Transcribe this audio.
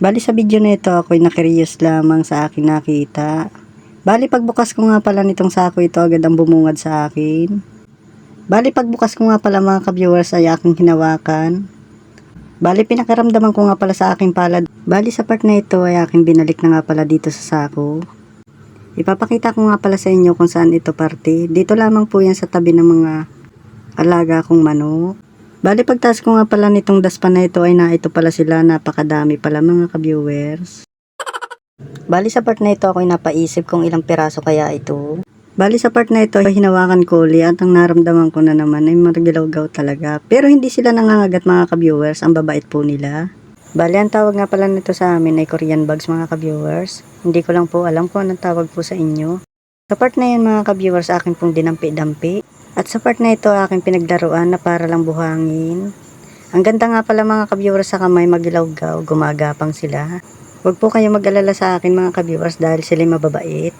Bali sa video na ito ako'y nakirius lamang sa akin nakita. Bali pagbukas ko nga pala nitong sako ito agad ang bumungad sa akin. Bali pagbukas ko nga pala mga ka-viewers ay aking hinawakan. Bali pinakaramdaman ko nga pala sa aking palad. Bali sa part na ito ay aking binalik na nga pala dito sa sako. Ipapakita ko nga pala sa inyo kung saan ito parte. Dito lamang po yan sa tabi ng mga alaga kong manok. Bali pagtas ko nga pala nitong daspan na ito ay na ito pala sila napakadami pala mga ka-viewers. Bali sa part na ito ako'y napaisip kung ilang piraso kaya ito. Bali sa part na ito ay hinawakan ko uli at ang naramdaman ko na naman ay margilaw-gaw talaga. Pero hindi sila nangangagat mga ka-viewers, ang babait po nila. Bali ang tawag nga pala nito sa amin ay Korean bugs mga ka-viewers. Hindi ko lang po alam kung anong tawag po sa inyo. Sa part na yan mga ka-viewers akin pong dinampi-dampi. At sa part na ito aking pinaglaruan na para lang buhangin. Ang ganda nga pala mga ka-viewers sa kamay magilaw-gaw, gumagapang sila. Huwag po kayo mag-alala sa akin mga ka-viewers dahil sila mababait.